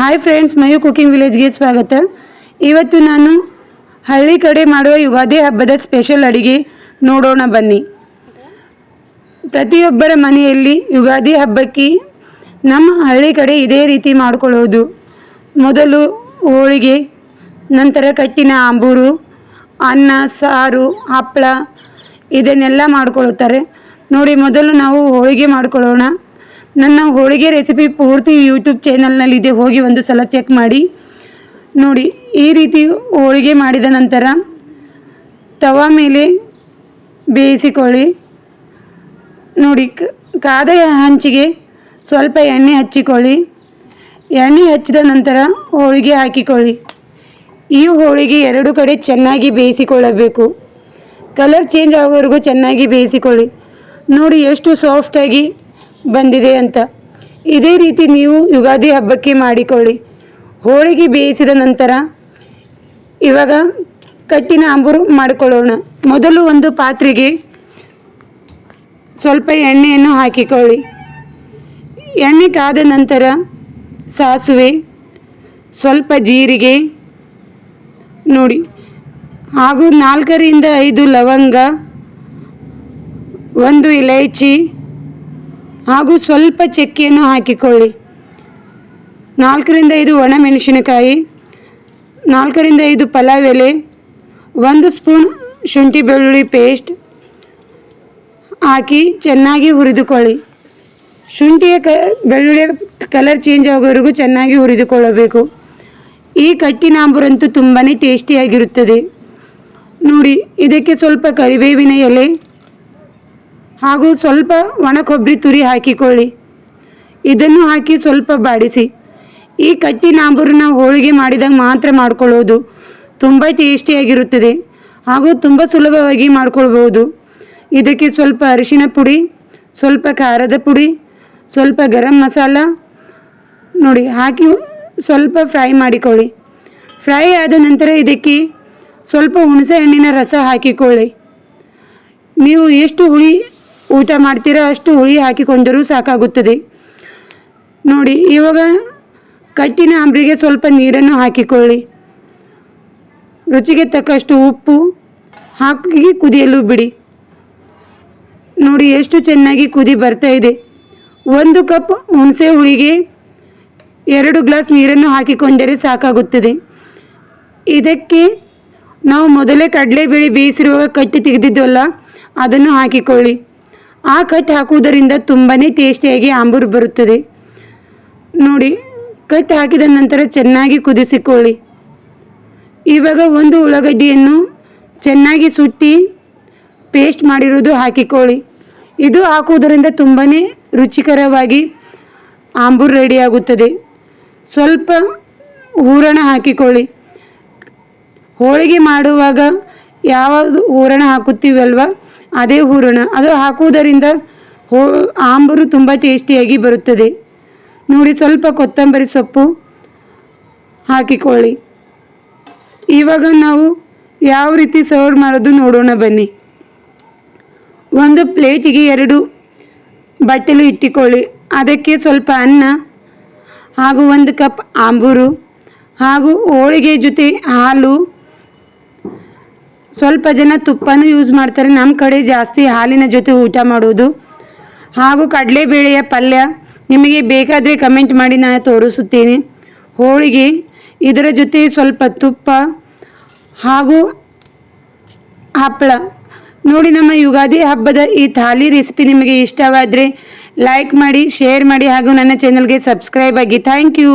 Hi friends Mayu cooking ವಿಲೇಜ್ಗೆ ಸ್ವಾಗತ. ಇವತ್ತು ನಾನು ಹಳ್ಳಿ ಕಡೆ ಮಾಡುವ ಯುಗಾದಿ ಹಬ್ಬದ ಸ್ಪೆಷಲ್ ಅಡಿಗೆ ನೋಡೋಣ ಬನ್ನಿ. ಪ್ರತಿಯೊಬ್ಬರ ಮನೆಯಲ್ಲಿ ಯುಗಾದಿ ಹಬ್ಬಕ್ಕೆ ನಮ್ಮ ಹಳ್ಳಿ ಕಡೆ ಇದೇ ರೀತಿ ಮಾಡಿಕೊಳ್ಳೋದು. ಮೊದಲು ಹೋಳಿಗೆ, ನಂತರ ಕಟ್ಟಿನ ಆಂಬೂರು, ಅನ್ನ, ಸಾರು ಹಪ್ಪಳ ಇದನ್ನೆಲ್ಲ ಮಾಡ್ಕೊಳ್ತಾರೆ. ನೋಡಿ, ಮೊದಲು ನಾವು ಹೋಳಿಗೆ ಮಾಡ್ಕೊಳ್ಳೋಣ. ನನ್ನ ಹೋಳಿಗೆ ರೆಸಿಪಿ ಪೂರ್ತಿ ಯೂಟ್ಯೂಬ್ ಚಾನಲ್ನಲ್ಲಿದೆ ಹೋಗಿ ಒಂದು ಸಲ ಚೆಕ್ ಮಾಡಿ. ನೋಡಿ, ಈ ರೀತಿ ಹೋಳಿಗೆ ಮಾಡಿದ ನಂತರ ತವಾ ಮೇಲೆ ಬೇಯಿಸಿಕೊಳ್ಳಿ. ನೋಡಿ ಕಾದ ಹಂಚಿಗೆ ಸ್ವಲ್ಪ ಎಣ್ಣೆ ಹಚ್ಚಿಕೊಳ್ಳಿ. ಎಣ್ಣೆ ಹಚ್ಚಿದ ನಂತರ ಹೋಳಿಗೆ ಹಾಕಿಕೊಳ್ಳಿ. ಈ ಹೋಳಿಗೆ ಎರಡು ಕಡೆ ಚೆನ್ನಾಗಿ ಬೇಯಿಸಿಕೊಳ್ಳಬೇಕು. ಕಲರ್ ಚೇಂಜ್ ಆಗೋವರೆಗೂ ಚೆನ್ನಾಗಿ ಬೇಯಿಸಿಕೊಳ್ಳಿ. ನೋಡಿ, ಎಷ್ಟು ಸಾಫ್ಟಾಗಿ ಬಂದಿದೆ ಅಂತ. ಇದೇ ರೀತಿ ನೀವು ಯುಗಾದಿ ಹಬ್ಬಕ್ಕೆ ಮಾಡಿಕೊಳ್ಳಿ. ಹೋಳಿಗೆ ಬೇಯಿಸಿದ ನಂತರ ಇವಾಗ ಕಟ್ಟಿನ ಅಂಬೂರು ಮಾಡಿಕೊಳ್ಳೋಣ. ಮೊದಲು ಒಂದು ಪಾತ್ರೆಗೆ ಸ್ವಲ್ಪ ಎಣ್ಣೆಯನ್ನು ಹಾಕಿಕೊಳ್ಳಿ. ಎಣ್ಣೆ ಕಾದ ನಂತರ ಸಾಸುವೆ, ಸ್ವಲ್ಪ ಜೀರಿಗೆ, ನೋಡಿ, ಹಾಗೂ ನಾಲ್ಕರಿಂದ ಐದು ಲವಂಗ, ಒಂದು ಇಲೈಚಿ ಹಾಗೂ ಸ್ವಲ್ಪ ಚಕ್ಕೆಯನ್ನು ಹಾಕಿಕೊಳ್ಳಿ. ನಾಲ್ಕರಿಂದ ಐದು ಒಣಮೆಣಸಿನಕಾಯಿ ನಾಲ್ಕರಿಂದ ಐದು ಪಲಾವ್ ಎಲೆ, ಒಂದು ಸ್ಪೂನ್ ಶುಂಠಿ ಬೆಳ್ಳುಳ್ಳಿ ಪೇಸ್ಟ್ ಹಾಕಿ ಚೆನ್ನಾಗಿ ಹುರಿದುಕೊಳ್ಳಿ. ಶುಂಠಿಯ ಕ, ಬೆಳ್ಳುಳ್ಳಿಯ ಕಲರ್ ಚೇಂಜ್ ಆಗೋವರೆಗೂ ಚೆನ್ನಾಗಿ ಹುರಿದುಕೊಳ್ಳಬೇಕು. ಈ ಕಟ್ಟಿನಾಂಬುರಂತೂ ತುಂಬಾ ಟೇಸ್ಟಿಯಾಗಿರುತ್ತದೆ. ನೋಡಿ, ಇದಕ್ಕೆ ಸ್ವಲ್ಪ ಕರಿಬೇವಿನ ಎಲೆ ಹಾಗೂ ಸ್ವಲ್ಪ ಒಣ ಕೊಬ್ಬರಿ ತುರಿ ಹಾಕಿಕೊಳ್ಳಿ. ಇದನ್ನು ಹಾಕಿ ಸ್ವಲ್ಪ ಬಾಡಿಸಿ. ಈ ಕಟ್ಟಿ ನಾಂಬೂರನ್ನ ಹೋಳಿಗೆ ಮಾಡಿದಾಗ ಮಾತ್ರ ಮಾಡ್ಕೊಳ್ಳೋದು. ತುಂಬ ಟೇಸ್ಟಿಯಾಗಿರುತ್ತದೆ ಹಾಗೂ ತುಂಬ ಸುಲಭವಾಗಿ ಮಾಡಿಕೊಳ್ಬೋದು ಇದಕ್ಕೆ ಸ್ವಲ್ಪ ಅರಿಶಿನ ಪುಡಿ, ಸ್ವಲ್ಪ ಖಾರದ ಪುಡಿ, ಸ್ವಲ್ಪ ಗರಂ ಮಸಾಲ ನೋಡಿ ಹಾಕಿ ಸ್ವಲ್ಪ ಫ್ರೈ ಮಾಡಿಕೊಳ್ಳಿ. ಫ್ರೈ ಆದ ನಂತರ ಇದಕ್ಕೆ ಸ್ವಲ್ಪ ಹುಣಸೆ ಹಣ್ಣಿನ ರಸ ಹಾಕಿಕೊಳ್ಳಿ. ನೀವು ಎಷ್ಟು ಹುಳಿ ಊಟ ಮಾಡ್ತೀರೋ ಅಷ್ಟು ಹುಳಿ ಹಾಕಿಕೊಂಡರೂ ಸಾಕಾಗುತ್ತದೆ. ನೋಡಿ, ಇವಾಗ ಕಟ್ಟಿನ ಅಂಬ್ರಿಗೆ ಸ್ವಲ್ಪ ನೀರನ್ನು ಹಾಕಿಕೊಳ್ಳಿ. ರುಚಿಗೆ ತಕ್ಕಷ್ಟು ಉಪ್ಪು ಹಾಕಿ ಕುದಿಯಲು ಬಿಡಿ. ನೋಡಿ, ಎಷ್ಟು ಚೆನ್ನಾಗಿ ಕುದಿ ಬರ್ತಾ ಇದೆ. ಒಂದು ಕಪ್ ಹುಣಸೆ ಹುಳಿಗೆ ಎರಡು ಗ್ಲಾಸ್ ನೀರನ್ನು ಹಾಕಿಕೊಂಡರೆ ಸಾಕಾಗುತ್ತದೆ. ಇದಕ್ಕೆ ನಾವು ಮೊದಲೇ ಕಡಲೆಬೇಳೆ ಬೇಯಿಸಿರುವಾಗ ಕಟ್ಟಿ ತೆಗೆದಿದ್ದಲ್ಲ, ಅದನ್ನು ಹಾಕಿಕೊಳ್ಳಿ. ಆ ಕಟ್ ಹಾಕುವುದರಿಂದ ತುಂಬಾ ಟೇಸ್ಟಿಯಾಗಿ ಆಂಬೂರು ಬರುತ್ತದೆ. ನೋಡಿ, ಕಟ್ ಹಾಕಿದ ನಂತರ ಚೆನ್ನಾಗಿ ಕುದಿಸಿಕೊಳ್ಳಿ. ಇವಾಗ ಒಂದು ಉಳ್ಳಾಗಡ್ಡಿಯನ್ನು ಚೆನ್ನಾಗಿ ಸುಟ್ಟಿ ಪೇಸ್ಟ್ ಮಾಡಿರೋದು ಹಾಕಿಕೊಳ್ಳಿ. ಇದು ಹಾಕುವುದರಿಂದ ತುಂಬಾ ರುಚಿಕರವಾಗಿ ಆಂಬೂರು ರೆಡಿಯಾಗುತ್ತದೆ ಸ್ವಲ್ಪ ಹೂರಣ ಹಾಕಿಕೊಳ್ಳಿ. ಹೋಳಿಗೆ ಮಾಡುವಾಗ ಯಾವುದು ಹೂರಣ ಹಾಕುತ್ತೀವಲ್ವ? ಅದೇ ಹೂರಣ. ಅದು ಹಾಕುವುದರಿಂದ ಹೋ, ಆಂಬರು ತುಂಬ ಟೇಸ್ಟಿಯಾಗಿ ಬರುತ್ತದೆ. ನೋಡಿ, ಸ್ವಲ್ಪ ಕೊತ್ತಂಬರಿ ಸೊಪ್ಪು ಹಾಕಿಕೊಳ್ಳಿ. ಇವಾಗ ನಾವು ಯಾವ ರೀತಿ ಸರ್ವ್ ಮಾಡೋದು ನೋಡೋಣ ಬನ್ನಿ. ಒಂದು ಪ್ಲೇಟಿಗೆ ಎರಡು ಬಟ್ಟಲು ಇಟ್ಟುಕೊಳ್ಳಿ. ಅದಕ್ಕೆ ಸ್ವಲ್ಪ ಅನ್ನ ಹಾಗೂ ಒಂದು ಕಪ್ ಆಂಬೂರು ಹಾಗೂ ಹೋಳಿಗೆ ಜೊತೆ ಹಾಲು ಸ್ವಲ್ಪ ಜನ ತುಪ್ಪನೂ ಯೂಸ್ ಮಾಡ್ತಾರೆ. ನಮ್ಮ ಕಡೆ ಜಾಸ್ತಿ ಹಾಲಿನ ಜೊತೆ ಊಟ ಮಾಡೋದು. ಹಾಗೂ ಕಡಲೆಬೇಳೆಯ ಪಲ್ಯ. ನಿಮಗೆ ಬೇಕಾದರೆ ಕಮೆಂಟ್ ಮಾಡಿ ನಾನು ತೋರಿಸುತ್ತೇನೆ. ಹೋಳಿಗೆ, ಇದರ ಜೊತೆ ಸ್ವಲ್ಪ ತುಪ್ಪ ಹಾಗೂ ಹಪ್ಪಳ. ನೋಡಿ ನಮ್ಮ ಯುಗಾದಿ ಹಬ್ಬದ ಈ ಥಾಲಿ ರೆಸಿಪಿ ನಿಮಗೆ ಇಷ್ಟವಾದರೆ ಲೈಕ್ ಮಾಡಿ ಶೇರ್ ಮಾಡಿ ಹಾಗೂ ನನ್ನ ಚಾನಲ್ಗೆ ಸಬ್ಸ್ಕ್ರೈಬ್ ಆಗಿ. Thank you